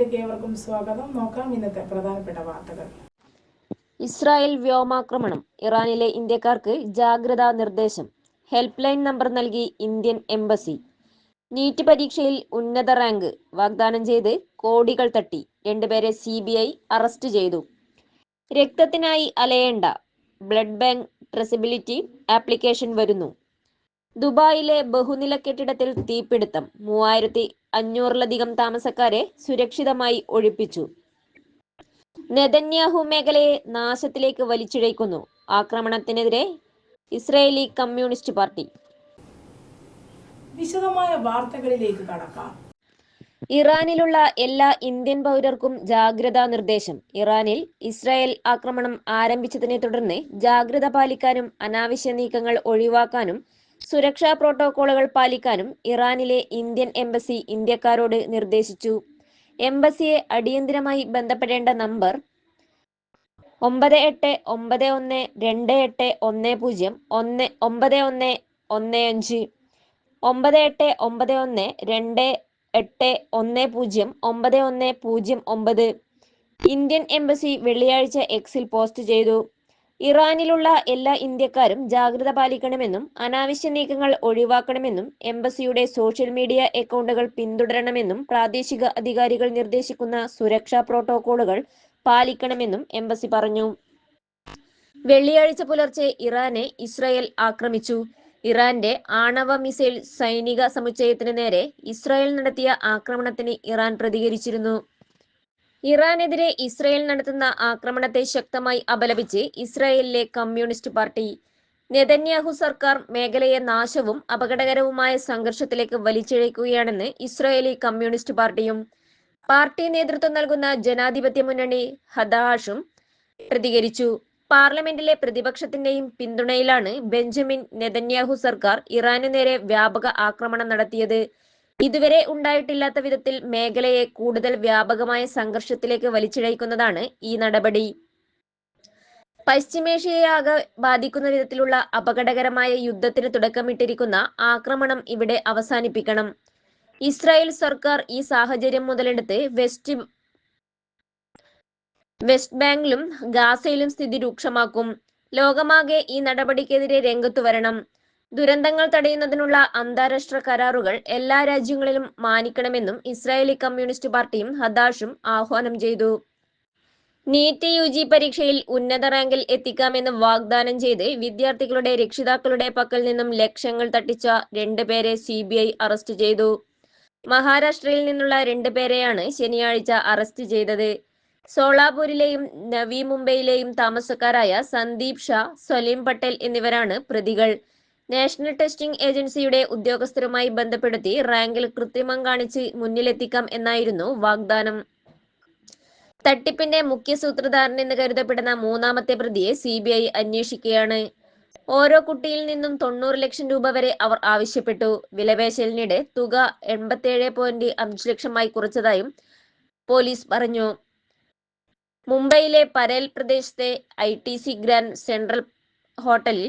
വാർത്തയിലേക്ക് ഏവർക്കും സ്വാഗതം. നോക്കാം ഇന്നത്തെ പ്രധാനപ്പെട്ട വാർത്തകൾ. ഇസ്രായേൽ വ്യോമാക്രമണം ഇറാനിലെ ഇന്ത്യക്കാർക്ക് ജാഗ്രതാ നിർദ്ദേശം ഹെൽപ്പ് ലൈൻ നമ്പർ നൽകി ഇന്ത്യൻ എംബസി നീറ്റ് പരീക്ഷയിൽ ഉന്നത റാങ്ക് വാഗ്ദാനം ചെയ്ത് കോടികൾ തട്ടി രണ്ടുപേരെ സി ബി ഐ അറസ്റ്റ് ചെയ്തു. രക്തത്തിനായി അലയേണ്ട ബ്ലഡ് ബാങ്ക് ട്രസിബിലിറ്റി ആപ്ലിക്കേഷൻ വരുന്നു. ദുബായിലെ ബഹുനില കെട്ടിടത്തിൽ തീപിടുത്തം മൂവായിരത്തി അഞ്ഞൂറിലധികം താമസക്കാരെ സുരക്ഷിതമായി ഒഴിപ്പിച്ചു. നെതന്യാഹു മേഖലയെ നാശത്തിലേക്ക് വലിച്ചിഴയ്ക്കുന്നു. ആക്രമണത്തിനെതിരെ ഇസ്രയേലി കമ്മ്യൂണിസ്റ്റ് പാർട്ടി. വിശദമായ വാർത്തകളിലേക്ക് കടക്കാം. ഇറാനിലുള്ള എല്ലാ ഇന്ത്യൻ പൗരർക്കും ജാഗ്രതാ നിർദ്ദേശം. ഇറാനിൽ ഇസ്രായേൽ ആക്രമണം ആരംഭിച്ചതിനെ തുടർന്ന് ജാഗ്രത പാലിക്കാനും അനാവശ്യ നീക്കങ്ങൾ ഒഴിവാക്കാനും സുരക്ഷാ പ്രോട്ടോകോളുകൾ പാലിക്കാനും ഇറാനിലെ ഇന്ത്യൻ എംബസി ഇന്ത്യക്കാരോട് നിർദ്ദേശിച്ചു. എംബസിയെ അടിയന്തിരമായി ബന്ധപ്പെടേണ്ട നമ്പർ ഒമ്പത് എട്ട് ഒമ്പത് ഒന്ന് രണ്ട് എട്ട് ഒന്ന് പൂജ്യം ഒന്ന് ഒമ്പത് ഒന്ന് ഒന്ന് അഞ്ച് ഒമ്പത് എട്ട് ഒമ്പത് ഒന്ന് രണ്ട് എട്ട് ഒന്ന് പൂജ്യം ഒമ്പത് ഒന്ന് പൂജ്യം ഒമ്പത്. ഇന്ത്യൻ എംബസി വെള്ളിയാഴ്ച എക്സിൽ പോസ്റ്റ് ചെയ്തു. ഇറാനിലുള്ള എല്ലാ ഇന്ത്യക്കാരും ജാഗ്രത പാലിക്കണമെന്നും അനാവശ്യ നീക്കങ്ങൾ ഒഴിവാക്കണമെന്നും എംബസിയുടെ സോഷ്യൽ മീഡിയ അക്കൗണ്ടുകൾ പിന്തുടരണമെന്നും പ്രാദേശിക അധികാരികൾ നിർദ്ദേശിക്കുന്ന സുരക്ഷാ പ്രോട്ടോകോളുകൾ പാലിക്കണമെന്നും എംബസി പറഞ്ഞു. വെള്ളിയാഴ്ച പുലർച്ചെ ഇറാനെ ഇസ്രായേൽ ആക്രമിച്ചു. ഇറാന്റെ ആണവ മിസൈൽ സൈനിക സമുച്ചയത്തിന് നേരെ ഇസ്രായേൽ നടത്തിയ ആക്രമണത്തിന് ഇറാൻ പ്രതികരിച്ചിരുന്നു. ഇറാനെതിരെ ഇസ്രായേൽ നടത്തുന്ന ആക്രമണത്തെ ശക്തമായി അപലപിച്ച് ഇസ്രായേലിലെ കമ്മ്യൂണിസ്റ്റ് പാർട്ടി നെതന്യാഹു സർക്കാർ മേഖലയെ നാശവും അപകടകരവുമായ സംഘർഷത്തിലേക്ക് വലിച്ചിഴയ്ക്കുകയാണെന്ന് ഇസ്രായേലി കമ്മ്യൂണിസ്റ്റ് പാർട്ടിയും പാർട്ടി നേതൃത്വം നൽകുന്ന ജനാധിപത്യ മുന്നണി ഹദാഷും പ്രതികരിച്ചു. പാർലമെന്റിലെ പ്രതിപക്ഷത്തിന്റെയും പിന്തുണയിലാണ് ബെഞ്ചമിൻ നെതന്യാഹു സർക്കാർ ഇറാനു നേരെ വ്യാപക ആക്രമണം നടത്തിയത്. ഇതുവരെ ഉണ്ടായിട്ടില്ലാത്ത വിധത്തിൽ മേഖലയെ കൂടുതൽ വ്യാപകമായ സംഘർഷത്തിലേക്ക് വലിച്ചിഴയ്ക്കുന്നതാണ് ഈ നടപടി. പശ്ചിമേഷ്യയെ ആകെ ബാധിക്കുന്ന വിധത്തിലുള്ള അപകടകരമായ യുദ്ധത്തിന് തുടക്കമിട്ടിരിക്കുന്ന ആക്രമണം ഇവിടെ അവസാനിപ്പിക്കണം. ഇസ്രായേൽ സർക്കാർ ഈ സാഹചര്യം മുതലെടുത്ത് വെസ്റ്റ് വെസ്റ്റ് ബാങ്കിലും ഗാസയിലും സ്ഥിതി രൂക്ഷമാക്കും. ലോകമാകെ ഈ നടപടിക്കെതിരെ രംഗത്തു വരണം. ദുരന്തങ്ങൾ തടയുന്നതിനുള്ള അന്താരാഷ്ട്ര കരാറുകൾ എല്ലാ രാജ്യങ്ങളിലും മാനിക്കണമെന്നും ഇസ്രായേലി കമ്മ്യൂണിസ്റ്റ് പാർട്ടിയും ഹദാഷും ആഹ്വാനം ചെയ്തു. നീറ്റ് യു ജി പരീക്ഷയിൽ ഉന്നത റാങ്കിൽ എത്തിക്കാമെന്ന് വാഗ്ദാനം ചെയ്ത് വിദ്യാർത്ഥികളുടെ രക്ഷിതാക്കളുടെ പക്കൽ നിന്നും ലക്ഷങ്ങൾ തട്ടിച്ച രണ്ടുപേരെ സി ബി ഐ അറസ്റ്റ് ചെയ്തു. മഹാരാഷ്ട്രയിൽ നിന്നുള്ള രണ്ടുപേരെയാണ് ശനിയാഴ്ച അറസ്റ്റ് ചെയ്തത്. സോളാപൂരിലെയും നവി മുംബൈയിലെയും താമസക്കാരായ സന്ദീപ് ഷാ സലീം പട്ടേൽ എന്നിവരാണ് പ്രതികൾ. നാഷണൽ ടെസ്റ്റിംഗ് ഏജൻസിയുടെ ഉദ്യോഗസ്ഥരുമായി ബന്ധപ്പെടുത്തി റാങ്കിൽ കൃത്രിമം കാണിച്ച് മുന്നിലെത്തിക്കാം എന്നായിരുന്നു വാഗ്ദാനം. തട്ടിപ്പിന്റെ മുഖ്യ സൂത്രധാരൻ എന്ന് കരുതപ്പെടുന്ന മൂന്നാമത്തെ പ്രതിയെ സി ബി ഐ അന്വേഷിക്കുകയാണ്. ഓരോ കുട്ടിയിൽ നിന്നും തൊണ്ണൂറ് ലക്ഷം രൂപ വരെ അവർ ആവശ്യപ്പെട്ടു. വിലപേശലിനിടെ തുക എൺപത്തിയേഴ് പോയിന്റ് അഞ്ച് ലക്ഷമായി കുറച്ചതായും പോലീസ് പറഞ്ഞു. മുംബൈയിലെ പരേൽ പ്രദേശത്തെ I T C grand central ഹോട്ടലിൽ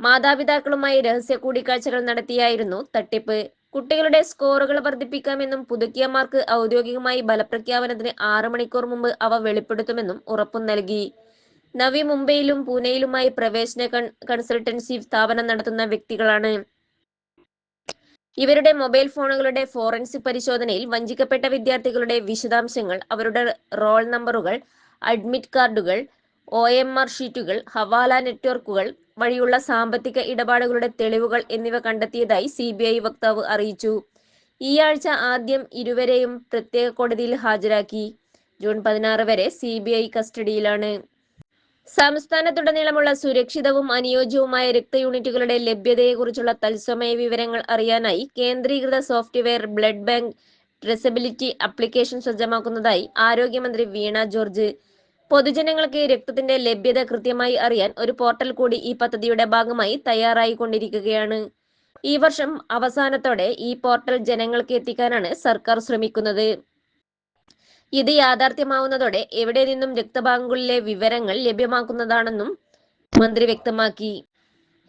മാതാപിതാക്കളുമായി രഹസ്യ കൂടിക്കാഴ്ചകൾ നടത്തിയായിരുന്നു തട്ടിപ്പ്. കുട്ടികളുടെ സ്കോറുകൾ വർദ്ധിപ്പിക്കാമെന്നും പുതുക്കിയ മാർക്ക് ഔദ്യോഗികമായി ബലപ്രഖ്യാപനത്തിന് ആറ് മണിക്കൂർ മുമ്പ് അവ വെളിപ്പെടുത്തുമെന്നും ഉറപ്പു നൽകി. നവി മുംബൈയിലും പൂനെയിലുമായി പ്രവേശന കൺസൾട്ടൻസി സ്ഥാപനം നടത്തുന്ന വ്യക്തികളാണ്. ഇവരുടെ മൊബൈൽ ഫോണുകളുടെ ഫോറൻസിക് പരിശോധനയിൽ വഞ്ചിക്കപ്പെട്ട വിദ്യാർത്ഥികളുടെ വിശദാംശങ്ങൾ അവരുടെ റോൾ നമ്പറുകൾ അഡ്മിറ്റ് കാർഡുകൾ ഒ ഷീറ്റുകൾ ഹവാല നെറ്റ്വർക്കുകൾ വഴിയുള്ള സാമ്പത്തിക ഇടപാടുകളുടെ തെളിവുകൾ എന്നിവ കണ്ടെത്തിയതായി സി വക്താവ് അറിയിച്ചു. ഈ ആഴ്ച ആദ്യം ഇരുവരെയും പ്രത്യേക കോടതിയിൽ ഹാജരാക്കി. ജൂൺ പതിനാറ് വരെ സി ബി ഐ കസ്റ്റഡിയിലാണ്. സംസ്ഥാനത്തുടനീളമുള്ള സുരക്ഷിതവും അനുയോജ്യവുമായ രക്തയൂണിറ്റുകളുടെ ലഭ്യതയെക്കുറിച്ചുള്ള തത്സമയ വിവരങ്ങൾ അറിയാനായി കേന്ദ്രീകൃത software blood bank traceability application സജ്ജമാക്കുന്നതായി ആരോഗ്യമന്ത്രി വീണ ജോർജ് പൊതുജനങ്ങൾക്ക് രക്തത്തിന്റെ ലഭ്യത കൃത്യമായി അറിയാൻ ഒരു പോർട്ടൽ കൂടി ഈ പദ്ധതിയുടെ ഭാഗമായി തയ്യാറായി തയ്യാറായിക്കൊണ്ടിരിക്കുകയാണ്. ഈ വർഷം അവസാനത്തോടെ ഈ പോർട്ടൽ ജനങ്ങൾക്ക് എത്തിക്കാനാണ് സർക്കാർ ശ്രമിക്കുന്നത്. ഇത് യാഥാർത്ഥ്യമാവുന്നതോടെ എവിടെ നിന്നും രക്തബാങ്കുകളിലെ വിവരങ്ങൾ ലഭ്യമാക്കുന്നതാണെന്നും മന്ത്രി വ്യക്തമാക്കി.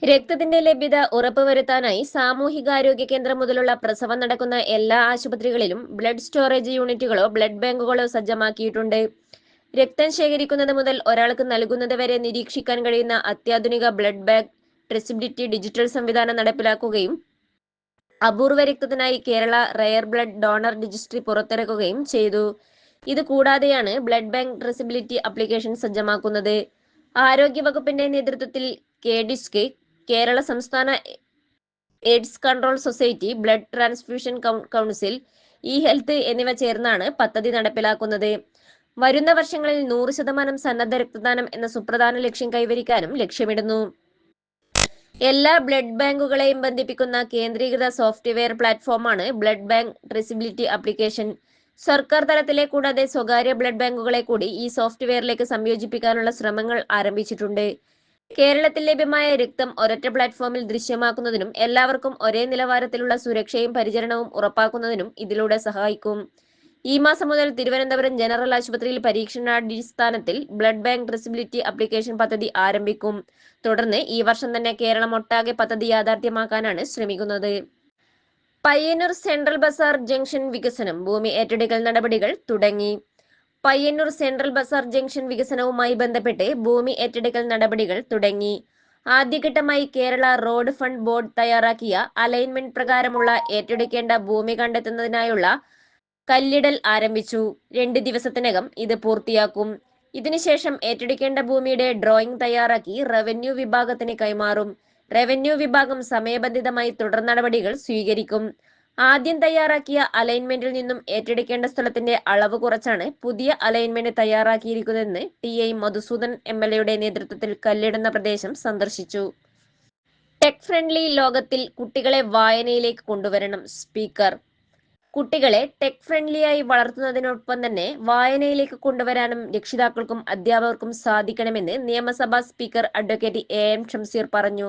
രക്തത്തിന്റെ ലഭ്യത ഉറപ്പുവരുത്താനായി സാമൂഹികാരോഗ്യ കേന്ദ്രം മുതലുള്ള പ്രസവം നടക്കുന്ന എല്ലാ ആശുപത്രികളിലും ബ്ലഡ് സ്റ്റോറേജ് യൂണിറ്റുകളോ ബ്ലഡ് ബാങ്കുകളോ സജ്ജമാക്കിയിട്ടുണ്ട്. രക്തം ശേഖരിക്കുന്നത് മുതൽ ഒരാൾക്ക് നൽകുന്നത് വരെ നിരീക്ഷിക്കാൻ കഴിയുന്ന അത്യാധുനിക ബ്ലഡ് ബാങ്ക് ട്രസിബിലിറ്റി ഡിജിറ്റൽ സംവിധാനം നടപ്പിലാക്കുകയും അപൂർവ രക്തത്തിനായി Kerala rare blood donor registry പുറത്തിറക്കുകയും ചെയ്തു. ഇത് കൂടാതെയാണ് ബ്ലഡ് ബാങ്ക് ട്രസിബിലിറ്റി ആപ്ലിക്കേഷൻ സജ്ജമാക്കുന്നത്. ആരോഗ്യ വകുപ്പിന്റെ നേതൃത്വത്തിൽ കെ ഡിസ്ക് കേരള സംസ്ഥാന AIDS control society blood transfusion council E health എന്നിവ ചേർന്നാണ് പദ്ധതി നടപ്പിലാക്കുന്നത്. വരുന്ന വർഷങ്ങളിൽ നൂറ് ശതമാനം സന്നദ്ധ രക്തദാനം എന്ന സുപ്രധാന ലക്ഷ്യം കൈവരിക്കാനും ലക്ഷ്യമിടുന്നു. എല്ലാ ബ്ലഡ് ബാങ്കുകളെയും ബന്ധിപ്പിക്കുന്ന കേന്ദ്രീകൃത സോഫ്റ്റ്വെയർ പ്ലാറ്റ്ഫോമാണ് ബ്ലഡ് ബാങ്ക് ട്രെസിബിലിറ്റി ആപ്ലിക്കേഷൻ. സർക്കാർ തലത്തിലെ കൂടാതെ സ്വകാര്യ ബ്ലഡ് ബാങ്കുകളെ കൂടി ഈ സോഫ്റ്റ്വെയറിലേക്ക് സംയോജിപ്പിക്കാനുള്ള ശ്രമങ്ങൾ ആരംഭിച്ചിട്ടുണ്ട്. കേരളത്തിൽ ലഭ്യമായ രക്തം ഒരൊറ്റ പ്ലാറ്റ്ഫോമിൽ ദൃശ്യമാക്കുന്നതിനും എല്ലാവർക്കും ഒരേ നിലവാരത്തിലുള്ള സുരക്ഷയും പരിചരണവും ഉറപ്പാക്കുന്നതിനും ഇതിലൂടെ സഹായിക്കും. ഈ മാസം മുതൽ തിരുവനന്തപുരം ജനറൽ ആശുപത്രിയിൽ പരീക്ഷണാടിസ്ഥാനത്തിൽ ബ്ലഡ് ബാങ്ക് ട്രസിബിലിറ്റി അപ്ലിക്കേഷൻ പദ്ധതി ആരംഭിക്കും. തുടർന്ന് ഈ വർഷം തന്നെ കേരളം ഒട്ടാകെ പദ്ധതി യാഥാർത്ഥ്യമാക്കാനാണ് ശ്രമിക്കുന്നത്. പയ്യന്നൂർ സെൻട്രൽ ബസാർ ജംഗ്ഷൻ വികസനം ഭൂമി ഏറ്റെടുക്കൽ നടപടികൾ തുടങ്ങി. പയ്യന്നൂർ സെൻട്രൽ ബസാർ ജംഗ്ഷൻ വികസനവുമായി ബന്ധപ്പെട്ട് ഭൂമി ഏറ്റെടുക്കൽ നടപടികൾ തുടങ്ങി. ആദ്യഘട്ടമായി കേരള റോഡ് ഫണ്ട് ബോർഡ് തയ്യാറാക്കിയ അലൈൻമെന്റ് പ്രകാരമുള്ള ഏറ്റെടുക്കേണ്ട ഭൂമി കണ്ടെത്തുന്നതിനായുള്ള കല്ലിടൽ ആരംഭിച്ചു. രണ്ട് ദിവസത്തിനകം ഇത് പൂർത്തിയാക്കും. ഇതിനുശേഷം ഏറ്റെടുക്കേണ്ട ഭൂമിയുടെ ഡ്രോയിംഗ് തയ്യാറാക്കി റവന്യൂ വിഭാഗത്തിന് കൈമാറും. റവന്യൂ വിഭാഗം സമയബന്ധിതമായി തുടർ നടപടികൾ സ്വീകരിക്കും. ആദ്യം തയ്യാറാക്കിയ അലൈൻമെന്റിൽ നിന്നും ഏറ്റെടുക്കേണ്ട സ്ഥലത്തിന്റെ അളവ് കുറച്ചാണ് പുതിയ alignment തയ്യാറാക്കിയിരിക്കുന്നതെന്ന് T I Madhusudan M L എയുടെ നേതൃത്വത്തിൽ കല്ലിടുന്ന പ്രദേശം സന്ദർശിച്ചു. ടെക് ഫ്രണ്ട്ലി ലോകത്തിൽ കുട്ടികളെ വായനയിലേക്ക് കൊണ്ടുവരണം സ്പീക്കർ. കുട്ടികളെ ടെക് ഫ്രണ്ട്ലിയായി വളർത്തുന്നതിനൊപ്പം തന്നെ വായനയിലേക്ക് കൊണ്ടുവരാനും രക്ഷിതാക്കൾക്കും അധ്യാപകർക്കും സാധിക്കണമെന്ന് നിയമസഭാ speaker advocate A M Shamseer പറഞ്ഞു.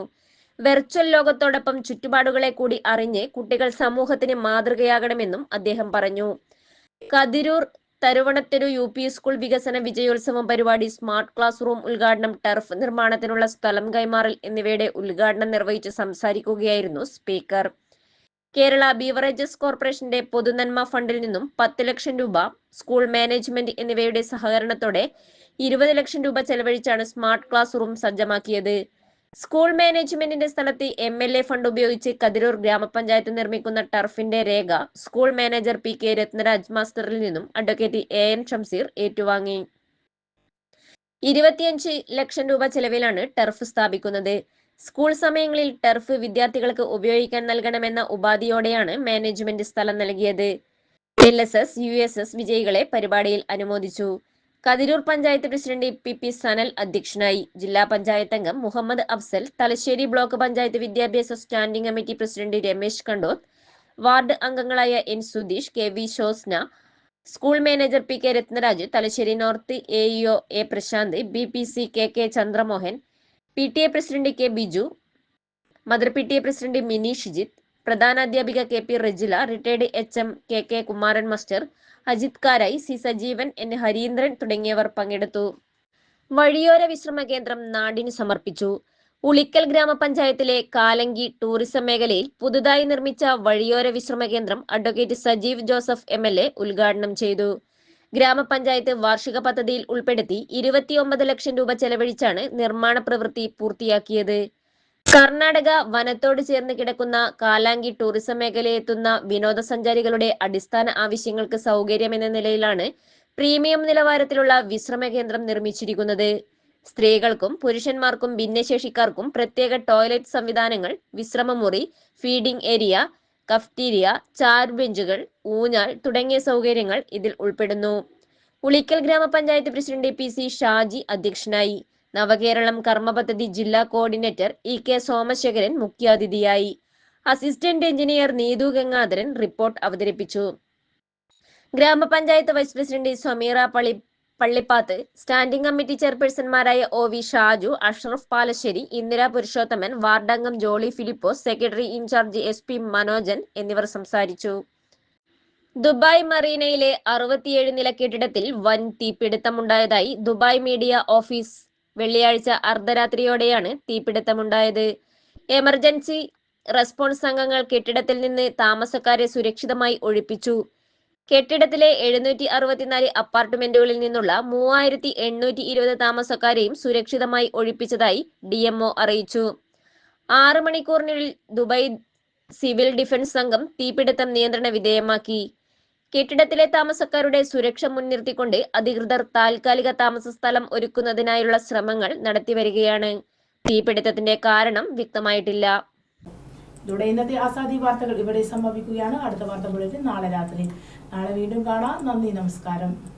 വെർച്വൽ ലോകത്തോടൊപ്പം ചുറ്റുപാടുകളെ കൂടി അറിഞ്ഞ് കുട്ടികൾ സമൂഹത്തിന് മാതൃകയാകണമെന്നും അദ്ദേഹം പറഞ്ഞു. Kathiroor Tharuvanatheru U P school വികസന വിജയോത്സവം പരിപാടി സ്മാർട്ട് ക്ലാസ് റൂം ഉദ്ഘാടനം ടർഫ് നിർമ്മാണത്തിനുള്ള സ്ഥലം കൈമാറൽ എന്നിവയുടെ ഉദ്ഘാടനം നിർവഹിച്ച് സംസാരിക്കുകയായിരുന്നു സ്പീക്കർ. കേരള ബീവറേജസ് കോർപ്പറേഷന്റെ പൊതുനന്മ ഫണ്ടിൽ നിന്നും പത്ത് ലക്ഷം രൂപ സ്കൂൾ മാനേജ്മെന്റ് എന്നിവയുടെ സഹകരണത്തോടെ ഇരുപത് ലക്ഷം രൂപ ചെലവഴിച്ചാണ് സ്മാർട്ട് ക്ലാസ് റൂം സജ്ജമാക്കിയത്. സ്കൂൾ മാനേജ്മെന്റിന്റെ സ്ഥലത്ത് എം എൽ എ ഫണ്ട് ഉപയോഗിച്ച് കതിരൂർ ഗ്രാമപഞ്ചായത്ത് നിർമ്മിക്കുന്ന ടർഫിന്റെ രേഖ school manager P K Ratnaraj മാസ്റ്ററിൽ നിന്നും അഡ്വക്കേറ്റ് എ എൻ ഷംസീർ ഏറ്റുവാങ്ങി. ഇരുപത്തിയഞ്ച് ലക്ഷം രൂപ ചെലവിലാണ് ടർഫ് സ്ഥാപിക്കുന്നത്. സ്കൂൾ സമയങ്ങളിൽ ടർഫ് വിദ്യാർത്ഥികൾക്ക് ഉപയോഗിക്കാൻ നൽകണമെന്ന ഉപാധിയോടെയാണ് മാനേജ്മെന്റ് സ്ഥലം നൽകിയത്. L S S U S S വിജയികളെ പരിപാടിയിൽ അനുമോദിച്ചു. Kathiroor panchayat president P P Sanal അധ്യക്ഷനായി. ജില്ലാ പഞ്ചായത്ത് അംഗം മുഹമ്മദ് അഫ്സൽ തലശ്ശേരി ബ്ലോക്ക് പഞ്ചായത്ത് വിദ്യാഭ്യാസ standing committee president Ramesh Kandoth ward അംഗങ്ങളായ N Sudheesh K V Shosna school manager P K Ratnaraj Thalassery north A E O A Prashanth B P C K K Chandramohan P T A president K Biju mother P T A president Mini Shijith പ്രധാനാധ്യാപിക K P Rejila retired H M K K Kumaran master Ajith Karayi C Sajeevan N Hareendran തുടങ്ങിയവർ പങ്കെടുത്തു. വഴിയോര വിശ്രമ കേന്ദ്രം നാടിന് സമർപ്പിച്ചു. ഉളിക്കൽ ഗ്രാമപഞ്ചായത്തിലെ കാലങ്കി tourism മേഖലയിൽ പുതുതായി നിർമ്മിച്ച വഴിയോര വിശ്രമ കേന്ദ്രം അഡ്വക്കേറ്റ് സജീവ് ജോസഫ് എം ഉദ്ഘാടനം ചെയ്തു. ഗ്രാമപഞ്ചായത്ത് വാർഷിക പദ്ധതിയിൽ ഉൾപ്പെടുത്തി ഇരുപത്തിയൊമ്പത് ലക്ഷം രൂപ ചെലവഴിച്ചാണ് നിർമ്മാണ പ്രവൃത്തി പൂർത്തിയാക്കിയത്. കർണാടക വനത്തോട് ചേർന്ന് കിടക്കുന്ന കാലാങ്കി ടൂറിസം മേഖലയെത്തുന്ന വിനോദസഞ്ചാരികളുടെ അടിസ്ഥാന ആവശ്യങ്ങൾക്ക് സൗകര്യമെന്ന നിലയിലാണ് പ്രീമിയം നിലവാരത്തിലുള്ള വിശ്രമ കേന്ദ്രം നിർമ്മിച്ചിരിക്കുന്നത്. സ്ത്രീകൾക്കും പുരുഷന്മാർക്കും ഭിന്നശേഷിക്കാർക്കും പ്രത്യേക ടോയ്ലറ്റ് സംവിധാനങ്ങൾ വിശ്രമമുറി ഫീഡിംഗ് ഏരിയ കഫ്റ്റീരിയ ചാർ ബെഞ്ചുകൾ ഊഞ്ഞാൽ തുടങ്ങിയ സൗകര്യങ്ങൾ ഇതിൽ ഉൾപ്പെടുന്നു. ഉളിക്കൽ ഗ്രാമപഞ്ചായത്ത് പ്രസിഡന്റ് പി സി ഷാജി അധ്യക്ഷനായി. നവകേരളം കർമ്മ പദ്ധതി ജില്ലാ കോർഡിനേറ്റർ ഇ കെ സോമശേഖരൻ മുഖ്യാതിഥിയായി. Assistant engineer Neethu Gangadharan report അവതരിപ്പിച്ചു. ഗ്രാമപഞ്ചായത്ത് vice president Sameera Palli Pallippath. Standing committee ചെയർപേഴ്സൺമാരായ O V Shaju Ashraf Palassery Indira Purushothaman വാർഡംഗം Jolly Philipose secretary in charge S P Manojan എന്നിവർ സംസാരിച്ചു. ദുബായ് മറീനയിലെ അറുപത്തിയേഴ് നില കെട്ടിടത്തിൽ വൻ തീപിടുത്തമുണ്ടായതായി ദുബായ് മീഡിയ ഓഫീസ് വെള്ളിയാഴ്ച അർദ്ധരാത്രിയോടെയാണ് തീപിടുത്തമുണ്ടായത്. എമർജൻസി റെസ്പോൺസ് സംഘങ്ങൾ കെട്ടിടത്തിൽ നിന്ന് താമസക്കാരെ സുരക്ഷിതമായി ഒഴിപ്പിച്ചു. കെട്ടിടത്തിലെ എഴുന്നൂറ്റി അറുപത്തിനാല് അപ്പാർട്ട്മെന്റുകളിൽ നിന്നുള്ള മൂവായിരത്തി എണ്ണൂറ്റി ഇരുപത് താമസക്കാരെയും സുരക്ഷിതമായി ഒഴിപ്പിച്ചതായി ഡി എംഒ അറിയിച്ചു. ആറ് മണിക്കൂറിനുള്ളിൽ ദുബായ് സിവിൽ ഡിഫൻസ് സംഘം തീപിടുത്തം നിയന്ത്രണ വിധേയമാക്കി. കെട്ടിടത്തിലെ താമസക്കാരുടെ സുരക്ഷ മുൻനിർത്തിക്കൊണ്ട് അധികൃതർ താൽക്കാലിക താമസ സ്ഥലം ഒരുക്കുന്നതിനായുള്ള ശ്രമങ്ങൾ നടത്തിവരികയാണ്. തീപിടുത്തത്തിന്റെ കാരണം വ്യക്തമായിട്ടില്ല. ഇതോടെ ഇന്നത്തെ ആസാദി വാർത്തകൾ ഇവിടെ സമാപിക്കുകയാണ്. അടുത്ത വാർത്ത നാളെ രാത്രി. നാളെ വീണ്ടും കാണാം. നന്ദി നമസ്കാരം.